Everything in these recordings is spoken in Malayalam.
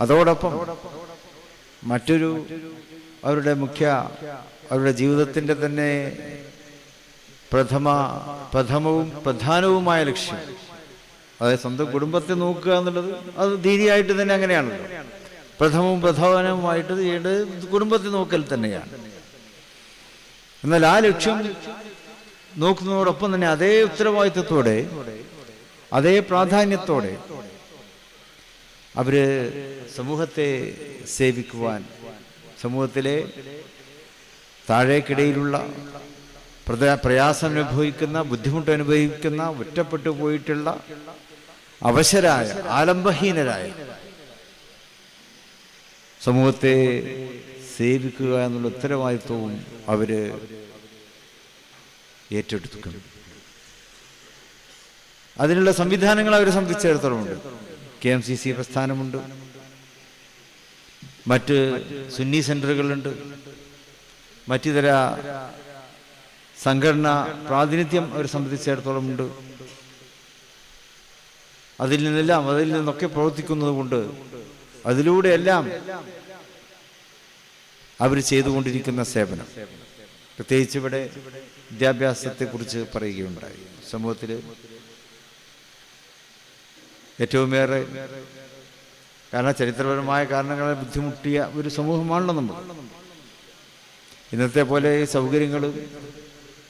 അതോടൊപ്പം മറ്റൊരു അവരുടെ മുഖ്യ അവരുടെ ജീവിതത്തിന്റെ തന്നെ പ്രഥമ പ്രഥമവും പ്രധാനവുമായ ലക്ഷ്യം. അതായത് സ്വന്തം കുടുംബത്തെ നോക്കുക എന്നുള്ളത് അത് ദീനിയായിട്ട് തന്നെ അങ്ങനെയാണല്ലോ. പ്രഥമവും പ്രധാനവുമായിട്ട് ചെയ്യേണ്ടത് കുടുംബത്തെ നോക്കൽ തന്നെയാണ്. എന്നാൽ ആ ലക്ഷ്യം നോക്കുന്നതോടൊപ്പം തന്നെ അതേ ഉത്തരവാദിത്വത്തോടെ അതേ പ്രാധാന്യത്തോടെ അവർ സമൂഹത്തെ സേവിക്കുവാൻ സമൂഹത്തിലെ താഴേക്കിടയിലുള്ള പ്രയാസം അനുഭവിക്കുന്ന ബുദ്ധിമുട്ട് അനുഭവിക്കുന്ന ഒറ്റപ്പെട്ടു പോയിട്ടുള്ള അവശരായ ആലംബഹീനരായ സമൂഹത്തെ സേവിക്കുക എന്നുള്ള ഉത്തരവാദിത്വവും അവർ ഏറ്റെടുക്കുന്നു അതിനുള്ള സംവിധാനങ്ങൾ അവരെ സംബന്ധിച്ചിടത്തോളമുണ്ട്. കെ എം സി സി പ്രസ്ഥാനമുണ്ട്. മറ്റ് സുന്നി സെന്ററുകളുണ്ട്. മറ്റിതര സംഘടന പ്രാതിനിധ്യം അവരെ സംബന്ധിച്ചിടത്തോളം ഉണ്ട്. അതിൽ നിന്നെല്ലാം അതിൽ നിന്നൊക്കെ പ്രവർത്തിക്കുന്നത് കൊണ്ട് അതിലൂടെയെല്ലാം അവർ ചെയ്തുകൊണ്ടിരിക്കുന്ന സേവനം. പ്രത്യേകിച്ച് ഇവിടെ വിദ്യാഭ്യാസത്തെക്കുറിച്ച് പറയുകയുണ്ടായി. സമൂഹത്തിൽ ഏറ്റവുമേറെ കാരണം ചരിത്രപരമായ കാരണങ്ങളെ ബുദ്ധിമുട്ടിയ ഒരു സമൂഹമാണല്ലോ നമ്മൾ. ഇന്നത്തെ പോലെ ഈ സൗകര്യങ്ങൾ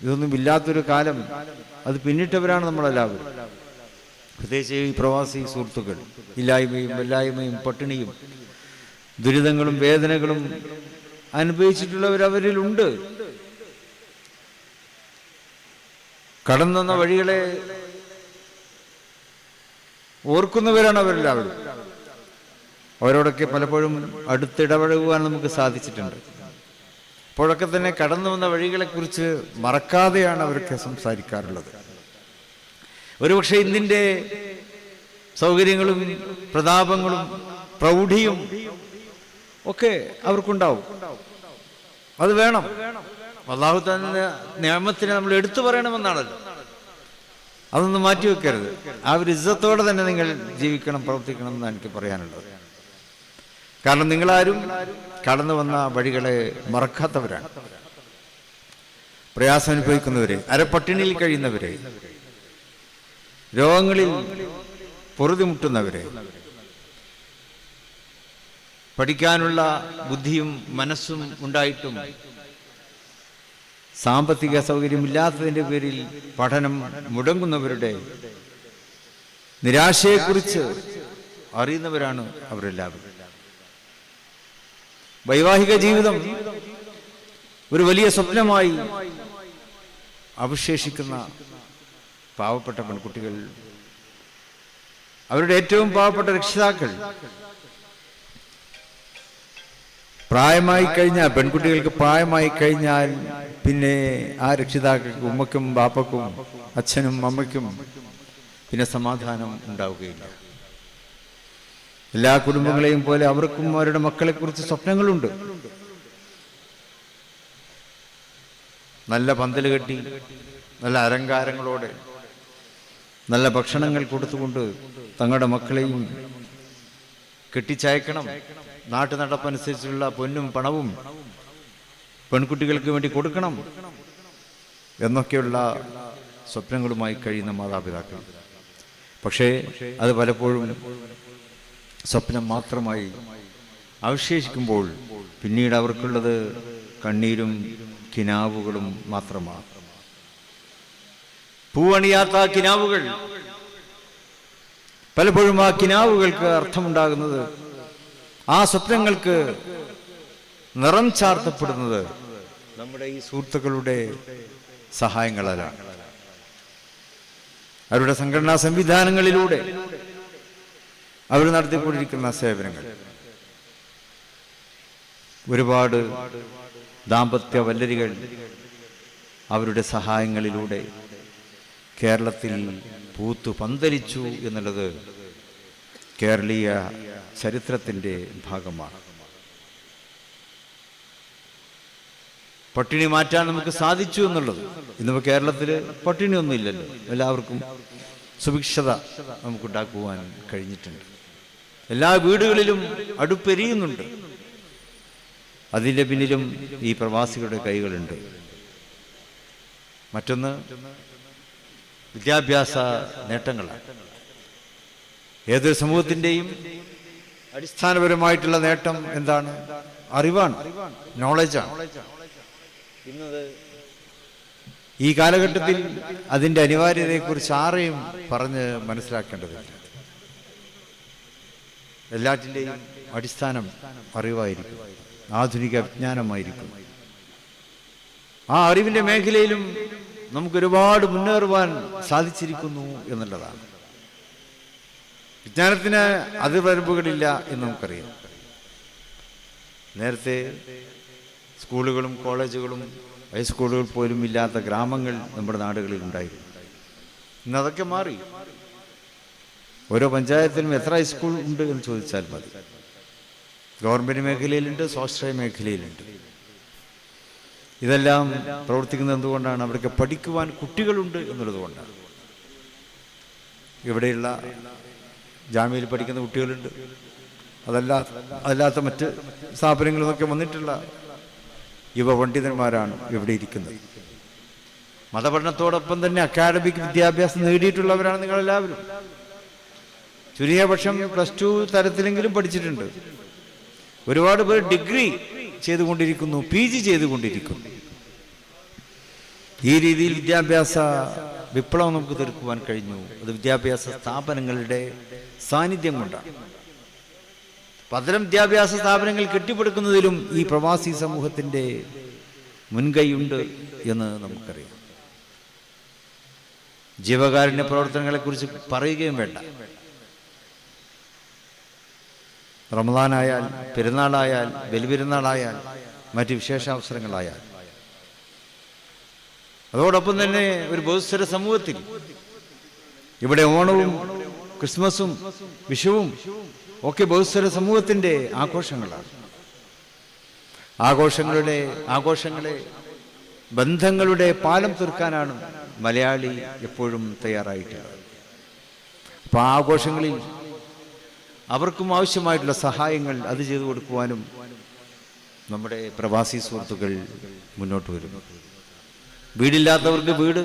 ഇതൊന്നും ഇല്ലാത്തൊരു കാലം അത് പിന്നിട്ടവരാണ് നമ്മളെല്ലാവരും. പ്രത്യേകിച്ച് ഈ പ്രവാസി സുഹൃത്തുക്കൾ ഇല്ലായ്മയും വല്ലായ്മയും പട്ടിണിയും ദുരിതങ്ങളും വേദനകളും അനുഭവിച്ചിട്ടുള്ളവർ അവരിലുണ്ട് കടന്നുവന്ന വഴികളെ ഓർക്കുന്നവരാണ് അവരെല്ലാവരും. അവരോടൊക്കെ പലപ്പോഴും അടുത്തിടപഴകുവാൻ നമുക്ക് സാധിച്ചിട്ടുണ്ട്. അപ്പോഴൊക്കെ തന്നെ കടന്നു വന്ന വഴികളെക്കുറിച്ച് മറക്കാതെയാണ് അവരൊക്കെ സംസാരിക്കാറുള്ളത്. ഒരുപക്ഷെ ഇന്നിന്റെ സൗകര്യങ്ങളും പ്രതാപങ്ങളും പ്രൗഢിയും ഒക്കെ അവർക്കുണ്ടാവും. അത് വേണം. അള്ളാഹു തന്നെ നിയമത്തിനെ നമ്മൾ എടുത്തു പറയണമെന്നാണല്ലോ. അതൊന്നും മാറ്റി വെക്കരുത്. ആ ഒരു ഇജ്ജത്തോടെ തന്നെ നിങ്ങൾ ജീവിക്കണം പ്രവർത്തിക്കണം എന്നാണ് എനിക്ക് പറയാനുള്ളത്. കാരണം നിങ്ങളാരും കടന്നു വന്ന വഴികളെ മറക്കാത്തവരാണ്. പ്രയാസം അനുഭവിക്കുന്നവരെ അരപ്പട്ടിണിയിൽ കഴിയുന്നവരെ രോഗങ്ങളിൽ പൊറുതിമുട്ടുന്നവരെ പഠിക്കാനുള്ള ബുദ്ധിയും മനസ്സും ഉണ്ടായിട്ടും സാമ്പത്തിക സൗകര്യമില്ലാത്തതിന്റെ പേരിൽ പഠനം മുടങ്ങുന്നവരുടെ നിരാശയെക്കുറിച്ച് അറിയുന്നവരാണ് അവരെല്ലാവരും. വൈവാഹിക ജീവിതം ഒരു വലിയ സ്വപ്നമായി അവശേഷിക്കുന്ന പാവപ്പെട്ട പെൺകുട്ടികൾ അവരുടെ ഏറ്റവും പാവപ്പെട്ട രക്ഷിതാക്കൾ പ്രായമായി കഴിഞ്ഞാൽ പെൺകുട്ടികൾക്ക് പ്രായമായി കഴിഞ്ഞാൽ പിന്നെ ആ രക്ഷിതാക്കൾക്ക് ഉമ്മക്കും ബാപ്പക്കും അച്ഛനും അമ്മയ്ക്കും പിന്നെ സമാധാനം ഉണ്ടാവുകയില്ല. എല്ലാ കുടുംബങ്ങളെയും പോലെ അവർക്കും അവരുടെ മക്കളെ കുറിച്ച് സ്വപ്നങ്ങളുണ്ട്. നല്ല പന്തൽ കെട്ടി നല്ല അലങ്കാരങ്ങളോടെ നല്ല ഭക്ഷണങ്ങൾ കൊടുത്തുകൊണ്ട് തങ്ങളുടെ മക്കളെയും കെട്ടിച്ചയക്കണം. നാട്ടു നടപ്പനുസരിച്ചുള്ള പൊന്നും പണവും പെൺകുട്ടികൾക്ക് വേണ്ടി കൊടുക്കണം എന്നൊക്കെയുള്ള സ്വപ്നങ്ങളുമായി കഴിയുന്ന മാതാപിതാക്കൾ. പക്ഷേ അത് പലപ്പോഴും സ്വപ്നം മാത്രമായി അവശേഷിക്കുമ്പോൾ പിന്നീട് അവർക്കുള്ളത് കണ്ണീരും കിനാവുകളും മാത്രമാണ്. പൂവണിയാത്ത കിനാവുകൾ. പലപ്പോഴും ആ കിനാവുകൾക്ക് അർത്ഥമുണ്ടാകുന്നത് ആ സ്വപ്നങ്ങൾക്ക് നിറം ചാർത്തപ്പെടുന്നത് നമ്മുടെ ഈ സുഹൃത്തുക്കളുടെ സഹായങ്ങളാലാണ്. അവരുടെ സംഘടനാ സംവിധാനങ്ങളിലൂടെ അവർ നടത്തിക്കൊണ്ടിരിക്കുന്ന സേവനങ്ങൾ. ഒരുപാട് ദാമ്പത്യ വല്ലരികൾ അവരുടെ സഹായങ്ങളിലൂടെ കേരളത്തിൽ പൂത്തു പന്തലിച്ചു എന്നുള്ളത് കേരളീയ ചരിത്രത്തിന്റെ ഭാഗമാണ്. പട്ടിണി മാറ്റാൻ നമുക്ക് സാധിച്ചു എന്നുള്ളത്. ഇന്നിപ്പോൾ കേരളത്തിൽ പട്ടിണിയൊന്നും ഇല്ലല്ലോ എല്ലാവർക്കും സുഭിക്ഷത നമുക്കുണ്ടാക്കുവാൻ കഴിഞ്ഞിട്ടുണ്ട്. എല്ലാ വീടുകളിലും അടുപ്പെരിയുന്നുണ്ട്. അതിന്റെ പിന്നിലും ഈ പ്രവാസികളുടെ കൈകളുണ്ട്. മറ്റൊന്ന് വിദ്യാഭ്യാസ നേട്ടങ്ങളാണ്. ഏതൊരു സമൂഹത്തിന്റെയും അടിസ്ഥാനപരമായിട്ടുള്ള നേട്ടം എന്താണ്? അറിവാണ് നോളജാണ് ഇന്നത് ഈ കാലഘട്ടത്തിൽ അതിന്റെ അനിവാര്യതയെക്കുറിച്ച് ആരെയും പറഞ്ഞ് മനസ്സിലാക്കേണ്ടതില്ല. എല്ലാറ്റിന്റെയും അടിസ്ഥാനം അറിവായിരിക്കും ആധുനിക വിജ്ഞാനമായിരിക്കും. ആ അറിവിന്റെ മേഖലയിലും നമുക്ക് ഒരുപാട് മുന്നേറുവാൻ സാധിച്ചിരിക്കുന്നു എന്നുള്ളതാണ്. വിജ്ഞാനത്തിന് അതിർവരമ്പുകളില്ല എന്ന് നമുക്കറിയാം. നേരത്തെ സ്കൂളുകളും കോളേജുകളും ഹൈസ്കൂളുകൾ പോലും ഇല്ലാത്ത ഗ്രാമങ്ങൾ നമ്മുടെ നാടുകളിൽ ഉണ്ടായിരുന്നു. ഇന്ന് അതൊക്കെ മാറി. ഓരോ പഞ്ചായത്തിലും എത്ര ഹൈസ്കൂൾ ഉണ്ട് എന്ന് ചോദിച്ചാൽ മതി. ഗവൺമെന്റ് മേഖലയിലുണ്ട് സ്വാശ്രയ മേഖലയിലുണ്ട്. ഇതെല്ലാം പ്രവർത്തിക്കുന്നത് എന്തുകൊണ്ടാണ്? അവർക്ക് പഠിക്കുവാൻ കുട്ടികളുണ്ട് എന്നുള്ളത് കൊണ്ടാണ്. ഇവിടെയുള്ള ജാമ്യയിൽ പഠിക്കുന്ന കുട്ടികളുണ്ട്. അതല്ല അതല്ലാത്ത മറ്റ് സ്ഥാപനങ്ങളിൽ നിന്നൊക്കെ വന്നിട്ടുള്ള യുവ പണ്ഡിതന്മാരാണ് ഇവിടെ ഇരിക്കുന്നത്. മതപഠനത്തോടൊപ്പം തന്നെ അക്കാഡമിക് വിദ്യാഭ്യാസം നേടിയിട്ടുള്ളവരാണ് നിങ്ങളെല്ലാവരും. ചുരുങ്ങിയ പക്ഷം പ്ലസ് ടു തരത്തിലെങ്കിലും പഠിച്ചിട്ടുണ്ട്. ഒരുപാട് പേർ ഡിഗ്രി ചെയ്തുകൊണ്ടിരിക്കുന്നു പി ജി ചെയ്തുകൊണ്ടിരിക്കുന്നു. ഈ രീതിയിൽ വിദ്യാഭ്യാസ വിപ്ലവം നമുക്ക് തീർക്കുവാൻ കഴിഞ്ഞു. അത് വിദ്യാഭ്യാസ സ്ഥാപനങ്ങളുടെ സാന്നിധ്യം കൊണ്ടാണ്. അത്തരം വിദ്യാഭ്യാസ സ്ഥാപനങ്ങൾ കെട്ടിപ്പടുക്കുന്നതിലും ഈ പ്രവാസി സമൂഹത്തിന്റെ മുൻകൈയുണ്ട് എന്ന് നമുക്കറിയാം. ജീവകാരുണ്യ പ്രവർത്തനങ്ങളെക്കുറിച്ച് പറയുകയും വേണ്ട. റമദാനായാൽ പെരുന്നാളായാൽ ബലിപെരുന്നാളായാൽ മറ്റ് വിശേഷാവസരങ്ങളായാൽ. അതോടൊപ്പം തന്നെ ഒരു ബഹുസ്വര സമൂഹത്തിൽ ഇവിടെ ഓണവും ക്രിസ്മസും വിഷുവും ഒക്കെ ബഹുസ്വര സമൂഹത്തിന്റെ ആഘോഷങ്ങളാണ്. ആഘോഷങ്ങളുടെ ആഘോഷങ്ങളെ ബന്ധങ്ങളുടെ പാലം തീർക്കാനാണ് മലയാളി എപ്പോഴും തയ്യാറായിട്ടുള്ളത്. അപ്പൊ ആ ആഘോഷങ്ങളിൽ അവർക്കും ആവശ്യമായിട്ടുള്ള സഹായങ്ങൾ അത് ചെയ്തു കൊടുക്കുവാനും നമ്മുടെ പ്രവാസി സുഹൃത്തുക്കൾ മുന്നോട്ട് വരുന്നു. വീടില്ലാത്തവർക്ക് വീട്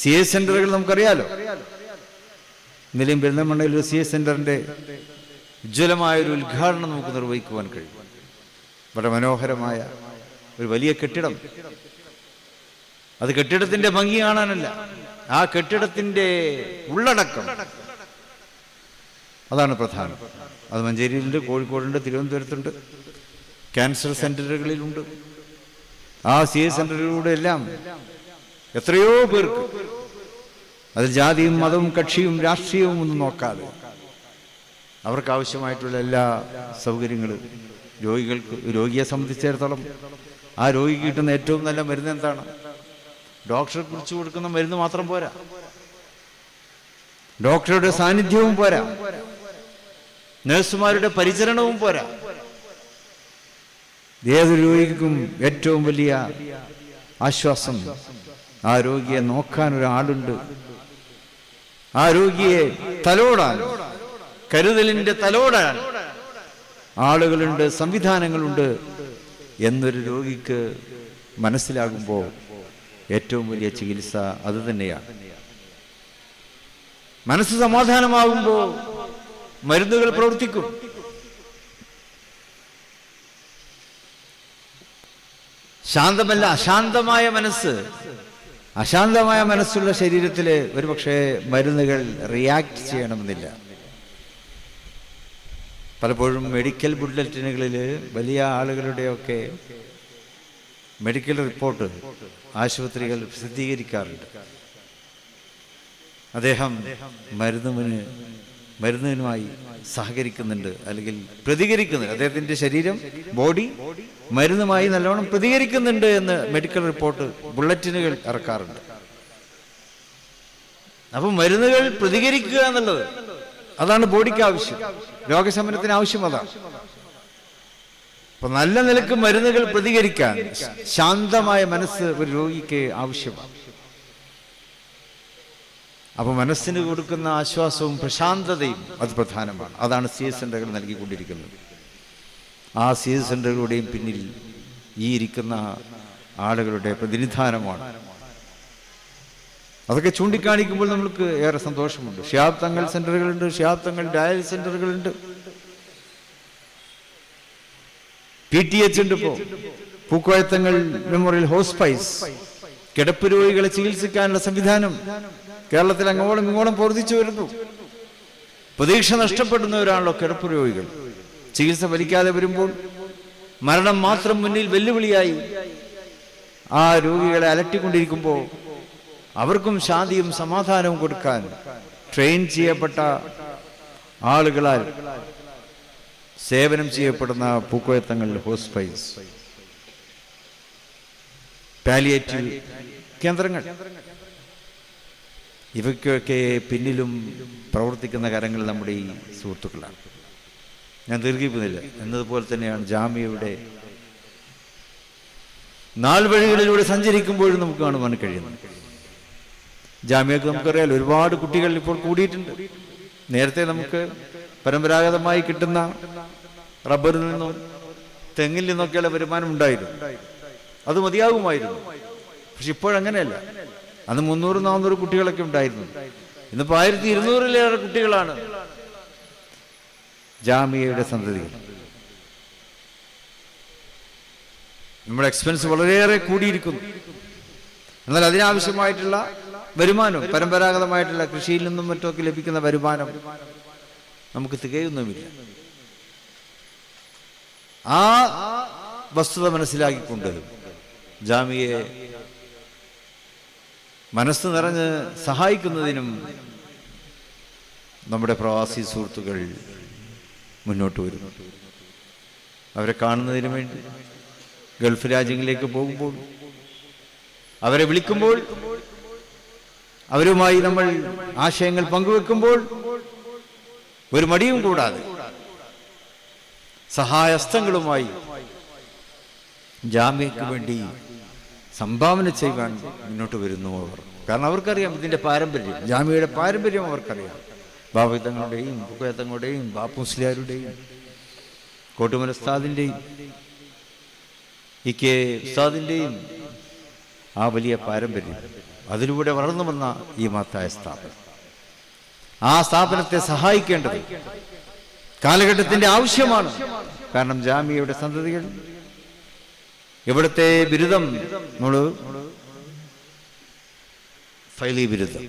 സി എസ് സെന്ററുകൾ നമുക്കറിയാലോ? ഇന്നലെയും പെരുന്തമണ്ണയിൽ ഒരു സി എസ് സെന്ററിന്റെ ഉജ്ജ്വലമായൊരു ഉദ്ഘാടനം നമുക്ക് നിർവഹിക്കുവാൻ കഴിയും. വളരെ മനോഹരമായ ഒരു വലിയ കെട്ടിടം. അത് കെട്ടിടത്തിന്റെ ഭംഗി കാണാനല്ല ആ കെട്ടിടത്തിന്റെ ഉള്ളടക്കം. അതാണ് പ്രധാനം. അത് മഞ്ചേരിയിലുണ്ട് കോഴിക്കോടുണ്ട് തിരുവനന്തപുരത്തുണ്ട് ക്യാൻസർ സെന്ററുകളിലുണ്ട്. ആ സി എസ് സെന്ററുകളിലൂടെ എല്ലാം എത്രയോ പേർക്ക് അത് ജാതിയും മതവും കക്ഷിയും രാഷ്ട്രീയവും ഒന്നും നോക്കാതെ അവർക്ക് ആവശ്യമായിട്ടുള്ള എല്ലാ സൗകര്യങ്ങളും രോഗികൾക്ക് രോഗിയെ സംബന്ധിച്ചിടത്തോളം ആ രോഗിക്ക് കിട്ടുന്ന ഏറ്റവും നല്ല മരുന്ന് എന്താണ്? ഡോക്ടറെ കുറിച്ച് കൊടുക്കുന്ന മരുന്ന് മാത്രം പോരാ. ഡോക്ടറുടെ സാന്നിധ്യവും പോരാ. നഴ്സുമാരുടെ പരിചരണവും പോരാ. ഏതൊരു രോഗിക്കും ഏറ്റവും വലിയ ആശ്വാസം ആ രോഗിയെ നോക്കാൻ ഒരാളുണ്ട്. ആ രോഗിയെ തലോടാൻ കരുതലിന്റെ തലോടാൻ ആളുകളുണ്ട് സംവിധാനങ്ങളുണ്ട് എന്നൊരു രോഗിക്ക് മനസ്സിലാകുമ്പോൾ ഏറ്റവും വലിയ ചികിത്സ അത് തന്നെയാണ്. മനസ്സ് സമാധാനമാകുമ്പോൾ മരുന്നുകൾ പ്രവർത്തിക്കും. ശാന്തമല്ല അശാന്തമായ മനസ്സ് അശാന്തമായ മനസ്സുള്ള ശരീരത്തിൽ ഒരുപക്ഷെ മരുന്നുകൾ റിയാക്ട് ചെയ്യണമെന്നില്ല. പലപ്പോഴും മെഡിക്കൽ ബുള്ളറ്റിനുകളിൽ വലിയ ആളുകളുടെയൊക്കെ മെഡിക്കൽ റിപ്പോർട്ട് ആശുപത്രികൾ പ്രസിദ്ധീകരിക്കാറുണ്ട്. അദ്ദേഹം മരുന്നിന് മരുന്നിനുമായി സഹകരിക്കുന്നുണ്ട് അല്ലെങ്കിൽ പ്രതികരിക്കുന്നുണ്ട്. അദ്ദേഹത്തിന്റെ ശരീരം ബോഡി മരുന്നുമായി നല്ലോണം പ്രതികരിക്കുന്നുണ്ട് എന്ന് മെഡിക്കൽ റിപ്പോർട്ട് ബുള്ളറ്റിനുകൾ ഇറക്കാറുണ്ട്. അപ്പൊ മരുന്നുകൾ പ്രതികരിക്കുക എന്നുള്ളത് അതാണ് ബോഡിക്ക് ആവശ്യം. രോഗശമനത്തിന് ആവശ്യം അതാണ്. അപ്പൊ നല്ല നിലയ്ക്ക് മരുന്നുകൾ പ്രതികരിക്കാൻ ശാന്തമായ മനസ്സ് ഒരു രോഗിക്ക് ആവശ്യമാണ്. അപ്പോൾ മനസ്സിന് കൊടുക്കുന്ന ആശ്വാസവും പ്രശാന്തതയും അത് പ്രധാനമാണ്. അതാണ് സി എസ് സെന്ററുകൾ നൽകിക്കൊണ്ടിരിക്കുന്നത്. ആ സി എസ് സെന്ററുകളുടെയും പിന്നിൽ ഈ ഇരിക്കുന്ന ആളുകളുടെ പ്രതിനിധാനമാണ്. അതൊക്കെ ചൂണ്ടിക്കാണിക്കുമ്പോൾ നമ്മൾക്ക് ഏറെ സന്തോഷമുണ്ട്. ഷിയാബ് തങ്ങൾ സെന്ററുകളുണ്ട് ഷിയാബ് തങ്ങൾ ഡയാലിസ് സെന്ററുകളുണ്ട് പി ടി എച്ച് ഉണ്ട് ഇപ്പോൾ പൂക്കോയത്തങ്ങൾ മെമ്മോറിയൽ ഹോസ്പൈസ് കിടപ്പ് രോഗികളെ ചികിത്സിക്കാനുള്ള സംവിധാനം. കേരളത്തിൽ അങ്ങോളം ഇങ്ങോളം പൊറുതിച്ചു വരുന്നു. പ്രതീക്ഷ നഷ്ടപ്പെടുന്നവരാണല്ലോ കിടപ്പ് രോഗികൾ ചികിത്സ ഫലിക്കാതെ വരുമ്പോൾ മരണം മാത്രം മുന്നിൽ വെല്ലുവിളിയായി ആ രോഗികളെ അലട്ടിക്കൊണ്ടിരിക്കുമ്പോൾ അവർക്കും ശാന്തിയും സമാധാനവും കൊടുക്കാൻ ട്രെയിൻ ചെയ്യപ്പെട്ട ആളുകളാൽ സേവനം ചെയ്യപ്പെടുന്ന പൂക്കോയത്തങ്ങൾ ഹോസ്പൈസ് പാലിയേറ്റീവ് കേന്ദ്രങ്ങൾ. ഇവയ്ക്കൊക്കെ പിന്നിലും പ്രവർത്തിക്കുന്ന കാര്യങ്ങൾ നമ്മുടെ ഈ സുഹൃത്തുക്കളാണ്. ഞാൻ ദീർഘിക്കുന്നില്ല എന്നതുപോലെ തന്നെയാണ് ജാമ്യയുടെ നാൾ വഴികളിലൂടെ സഞ്ചരിക്കുമ്പോഴും നമുക്ക് കാണുവാൻ കഴിയുന്നത്. ജാമ്യക്ക് നമുക്കറിയാലോ ഒരുപാട് കുട്ടികൾ ഇപ്പോൾ കൂടിയിട്ടുണ്ട്. നേരത്തെ നമുക്ക് പരമ്പരാഗതമായി കിട്ടുന്ന റബ്ബറിൽ നിന്നും തെങ്ങിൽ നിന്നൊക്കെയുള്ള വരുമാനം ഉണ്ടായിരുന്നു. അത് മതിയാകുമായിരുന്നു. പക്ഷെ ഇപ്പോഴങ്ങനെയല്ല. അന്ന് മുന്നൂറ് നാന്നൂറ് കുട്ടികളൊക്കെ ഉണ്ടായിരുന്നു. ഇന്നിപ്പോൾ ആയിരത്തി ഇരുന്നൂറിലേറെ കുട്ടികളാണ്. ജാമിയയുടെ സന്തതികൾ നമ്മുടെ എക്സ്പെൻസ് വളരെയേറെ കൂടിയിരിക്കുന്നു. എന്നാൽ അതിനാവശ്യമായിട്ടുള്ള വരുമാനം പരമ്പരാഗതമായിട്ടുള്ള കൃഷിയിൽ നിന്നും മറ്റുമൊക്കെ ലഭിക്കുന്ന വരുമാനം നമുക്ക് തികയൊന്നുമില്ല. ആ വസ്തുത മനസ്സിലാക്കിക്കൊണ്ട് ജാമിയെ മനസ്സ് നിറഞ്ഞ് സഹായിക്കുന്നതിനും നമ്മുടെ പ്രവാസി സുഹൃത്തുക്കൾ മുന്നോട്ട് വരുന്നു. അവരെ കാണുന്നതിന് വേണ്ടി ഗൾഫ് രാജ്യങ്ങളിലേക്ക് പോകുമ്പോൾ അവരെ വിളിക്കുമ്പോൾ അവരുമായി നമ്മൾ ആശയങ്ങൾ പങ്കുവെക്കുമ്പോൾ ഒരു മടിയും കൂടാതെ സഹായസ്ഥങ്ങളുമായി ജാമ്യയ്ക്ക് വേണ്ടി സംഭാവന ചെയ്യാൻ മുന്നോട്ട് വരുന്നു അവർ. കാരണം അവർക്കറിയാം ഇതിന്റെ പാരമ്പര്യം. ജാമ്യയുടെ പാരമ്പര്യം അവർക്കറിയാം. ബാബിത്തങ്ങളുടെയും ബുക്കയത്തങ്ങളുടെയും ബാപ്പുസ്ലിയാരുടെയും കോട്ടുമല ഉസ്താദിന്റെയും ഇ കെ ഉസ്താദിന്റെയും ആ വലിയ പാരമ്പര്യം. അതിലൂടെ വളർന്നു വന്ന ഈ മഹത്തായ സ്ഥാപനം. ആ സ്ഥാപനത്തെ സഹായിക്കേണ്ടത് കാലഘട്ടത്തിന്റെ ആവശ്യമാണ്. കാരണം ജാമ്യയുടെ സന്തതികൾ ഇവിടുത്തെ ബിരുദം നമ്മൾ ഫൈലി ബിരുദം.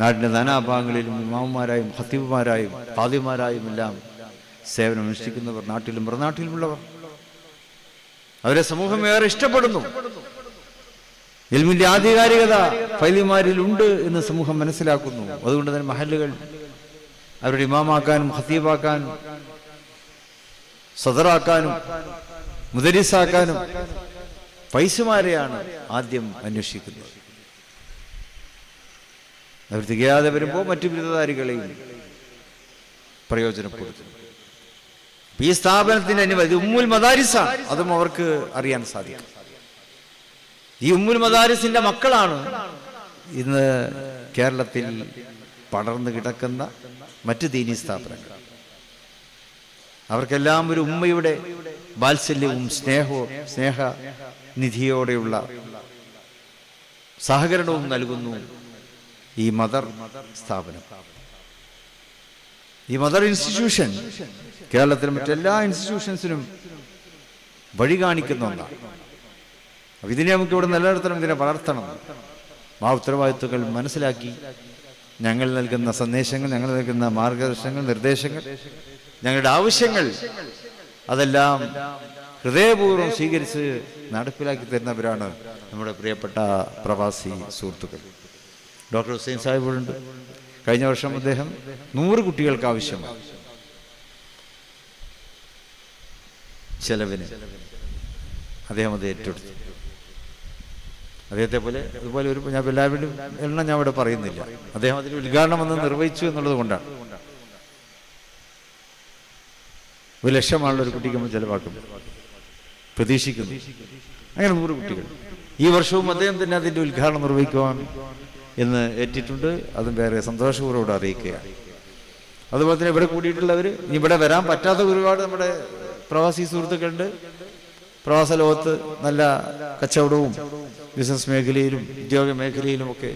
നാടിന്റെ നാനാഭാഗങ്ങളിലും ഇമാമുമാരായും ഹത്തീബുമാരായും ഖാദിമാരായും എല്ലാം സേവനം അനുഷ്ഠിക്കുന്നവർ നാട്ടിലും പുറനാട്ടിലുമുള്ളവർ അവരെ സമൂഹം ഏറെ ഇഷ്ടപ്പെടുന്നു. എൽമിന്റെ ആധികാരികത ഫൈലിമാരിൽ ഉണ്ട് എന്ന് സമൂഹം മനസ്സിലാക്കുന്നു. അതുകൊണ്ട് തന്നെ മഹലുകൾ അവരുടെ ഇമാമാക്കാനും ഹത്തീബാക്കാനും സദറാക്കാനും മുദരിസാക്കാനും പൈസമാരെയാണ് ആദ്യം അന്വേഷിക്കുന്നത്. അവർ തികയാതെ വരുമ്പോൾ മറ്റു ബിരുദധാരികളെയും പ്രയോജനപ്പെടുത്തും. ഈ സ്ഥാപനത്തിന്റെ അനുമതി ഉമ്മുൽ മദാരിസാണ്. അതും അവർക്ക് അറിയാൻ സാധിക്കും. ഈ ഉമ്മുൽ മദാരിസിന്റെ മക്കളാണ് ഇന്ന് കേരളത്തിൽ പടർന്നു കിടക്കുന്ന മറ്റ് ദീനീ സ്ഥാപനങ്ങൾ. അവർക്കെല്ലാം ഒരു ഉമ്മയുടെ വാത്സല്യവും സ്നേഹവും സ്നേഹ നിധിയോടെയുള്ള സഹകരണവും നൽകുന്നു ഈ മദർ സ്ഥാപനം. ഈ മദർ ഇൻസ്റ്റിറ്റ്യൂഷൻ കേരളത്തിലെ മറ്റെല്ലാ ഇൻസ്റ്റിറ്റ്യൂഷൻസിനും വഴി കാണിക്കുന്ന ഒന്നാണ്. അപ്പം ഇതിനെ നമുക്ക് ഇവിടെ നിലനിർത്തണം ഇതിനെ വളർത്തണം. ആ ഉത്തരവാദിത്വങ്ങൾ മനസ്സിലാക്കി ഞങ്ങൾ നൽകുന്ന സന്ദേശങ്ങൾ ഞങ്ങൾ നൽകുന്ന മാർഗദർശനങ്ങൾ നിർദ്ദേശങ്ങൾ ഞങ്ങളുടെ ആവശ്യങ്ങൾ അതെല്ലാം ഹൃദയപൂർവം സ്വീകരിച്ച് നടപ്പിലാക്കി തരുന്നവരാണ് നമ്മുടെ പ്രിയപ്പെട്ട പ്രവാസി സുഹൃത്തുക്കൾ. ഡോക്ടർ ഹുസൈൻ സാഹിബുണ്ട് കഴിഞ്ഞ വർഷം അദ്ദേഹം നൂറ് കുട്ടികൾക്ക് ആവശ്യമാണ് ചെലവിന് അദ്ദേഹം അത് ഏറ്റെടുത്തു. അദ്ദേഹത്തെ പോലെ അതുപോലെ ഒരു ഞാൻ എല്ലാവരും എണ്ണം ഞാൻ ഇവിടെ പറയുന്നില്ല. അദ്ദേഹം അതിന് ഉദ്ഘാടനം വന്ന് നിർവഹിച്ചു എന്നുള്ളത് കൊണ്ടാണ്. ഒരു ലക്ഷമാണല്ലോ ഒരു കുട്ടിക്ക് നമ്മൾ ചിലവാക്കും പ്രതീക്ഷിക്കുന്നു. അങ്ങനെ നൂറ് കുട്ടികൾ. ഈ വർഷവും അദ്ദേഹം തന്നെ അതിന്റെ ഉദ്ഘാടനം നിർവഹിക്കുവാൻ എന്ന് ഏറ്റിട്ടുണ്ട്. അതും വേറെ സന്തോഷപൂർവം അറിയിക്കുകയാണ്. അതുപോലെ തന്നെ ഇവിടെ കൂടിയിട്ടുള്ളവർ ഇവിടെ വരാൻ പറ്റാത്ത ഒരുപാട് നമ്മുടെ പ്രവാസി സുഹൃത്തുക്കളുണ്ട്. പ്രവാസ ലോകത്ത് നല്ല കച്ചവടവും ബിസിനസ് മേഖലയിലും ഉദ്യോഗ മേഖലയിലും ഒക്കെ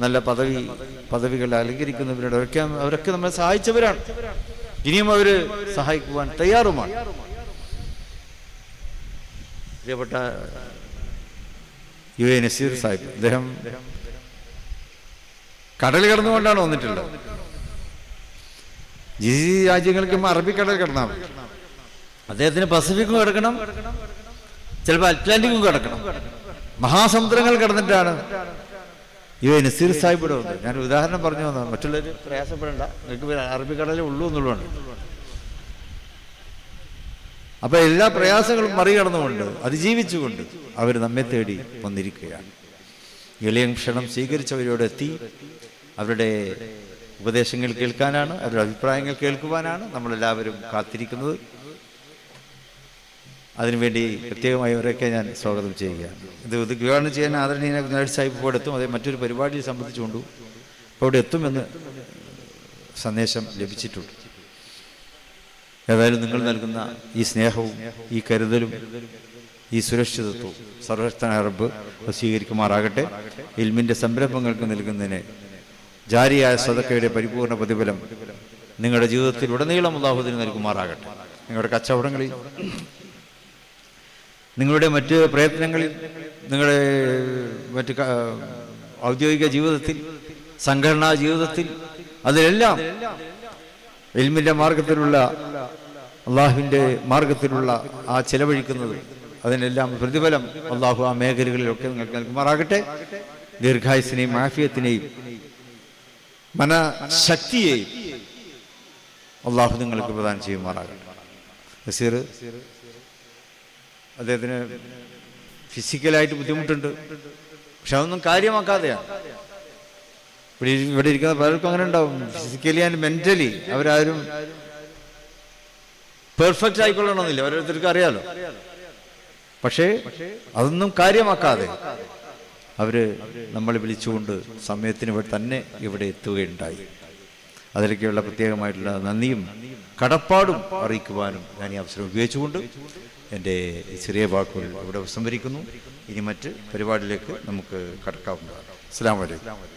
നല്ല പദവി പദവികൾ അലങ്കരിക്കുന്നവരുടെ അവരൊക്കെ അവരൊക്കെ നമ്മളെ സഹായിച്ചവരാണ്. ഇനിയും അവർ സഹായിക്കുവാൻ തയ്യാറുമാണ്. പ്രിയപ്പെട്ട യു എ നസീർ സാഹിബ് അദ്ദേഹം കടൽ കടന്നുകൊണ്ടാണ് വന്നിട്ടുള്ളത്. ജി സി രാജ്യങ്ങൾക്കും അറബിക്കടൽ കടന്നാൽ. അദ്ദേഹത്തിന് പസഫിക്കും കിടക്കണം ചിലപ്പോൾ അറ്റ്ലാന്റിക്കും കിടക്കണം. മഹാസമുദ്രങ്ങൾ കടന്നിട്ടാണ് എ നസീർ സാഹിബ് ഇവിടെ ഉണ്ട് ഞാൻ ഉദാഹരണം പറഞ്ഞു വന്നതാണ്. മറ്റുള്ളവർ പ്രയാസപ്പെടേണ്ട. നിങ്ങൾക്ക് അറബിക്കടലേ ഉള്ളൂ എന്നുള്ളതാണ്. അപ്പൊ എല്ലാ പ്രയാസങ്ങളും മറികടന്നുകൊണ്ട് അതിജീവിച്ചുകൊണ്ട് അവർ നമ്മെ തേടി വന്നിരിക്കുകയാണ്. എളിയ ക്ഷണം സ്വീകരിച്ചവരോട് എത്തി. അവരുടെ ഉപദേശങ്ങൾ കേൾക്കാനാണ് അവരുടെ അഭിപ്രായങ്ങൾ കേൾക്കുവാനാണ് നമ്മളെല്ലാവരും കാത്തിരിക്കുന്നത്. അതിനുവേണ്ടി പ്രത്യേകമായി അവരൊക്കെ ഞാൻ സ്വാഗതം ചെയ്യുകയാണ് ഇത് ഉദ്ഘാടനം ചെയ്യാൻ ആദരണീയനെ കുഞ്ഞാഴ്ച സാഹിബ് ഇപ്പോൾ എത്തും അതേ മറ്റൊരു പരിപാടിയെ സംബന്ധിച്ചുകൊണ്ട് അവിടെ എത്തുമെന്ന് സന്ദേശം ലഭിച്ചിട്ടുണ്ട്. ഏതായാലും നിങ്ങൾ നൽകുന്ന ഈ സ്നേഹവും ഈ കരുതലും ഈ സുരക്ഷിതത്വവും സർവശക്തനായ റബ്ബ് സ്വീകരിക്കുമാറാകട്ടെ. ഇൽമിന്റെ സംരംഭങ്ങൾക്ക് നൽകുന്നതിന് ജാരിയായ സദക്കയുടെ പരിപൂർണ പ്രതിഫലം നിങ്ങളുടെ ജീവിതത്തിൽ ഉടനീളം ഉദാഹുദിന് നൽകുമാറാകട്ടെ. നിങ്ങളുടെ കച്ചവടങ്ങളിൽ നിങ്ങളുടെ മറ്റ് പ്രയത്നങ്ങളിൽ നിങ്ങളുടെ മറ്റ് ഔദ്യോഗിക ജീവിതത്തിൽ സംഘടനാ ജീവിതത്തിൽ അതിലെല്ലാം എൽമിന്റെ മാർഗത്തിലുള്ള അള്ളാഹുവിന്റെ മാർഗത്തിലുള്ള ആ ചെലവഴിക്കുന്നത് അതിനെല്ലാം പ്രതിഫലം അള്ളാഹു ആ മേഖലകളിലൊക്കെ നിങ്ങൾക്ക് നൽകുമാറാകട്ടെ. ദീർഘായുസിനെയും ആഫിയത്തിനെയും മനഃശക്തിയെയും അള്ളാഹു നിങ്ങൾക്ക് പ്രദാനം ചെയ്യുമാറാകട്ടെ. അദ്ദേഹത്തിന് ഫിസിക്കലായിട്ട് ബുദ്ധിമുട്ടുണ്ട്. പക്ഷെ അതൊന്നും കാര്യമാക്കാതെയാണ് ഇവിടെ ഇവിടെ ഇരിക്കുന്ന പലർക്കും അങ്ങനെ ഉണ്ടാവും. ഫിസിക്കലി ആൻഡ് മെന്റലി അവരാരും പെർഫെക്റ്റ് ആയിക്കൊള്ളണമെന്നില്ല. ഓരോരുത്തർക്കും അറിയാലോ. പക്ഷേ അതൊന്നും കാര്യമാക്കാതെ അവർ നമ്മളെ വിളിച്ചുകൊണ്ട് സമയത്തിന് തന്നെ ഇവിടെ എത്തുകയുണ്ടായി. അതിലേക്കുള്ള പ്രത്യേകമായിട്ടുള്ള നന്ദിയും കടപ്പാടും അറിയിക്കുവാനും ഞാൻ ഈ അവസരം ഉപയോഗിച്ചുകൊണ്ട് എന്റെ ചെറിയ വാക്കുകൾ ഇവിടെ സംഭരിക്കുന്നു ഇനി മറ്റ് പരിപാടിയിലേക്ക് നമുക്ക് കടക്കാവുന്നതാണ്. അസ്സാം വലൈക്കും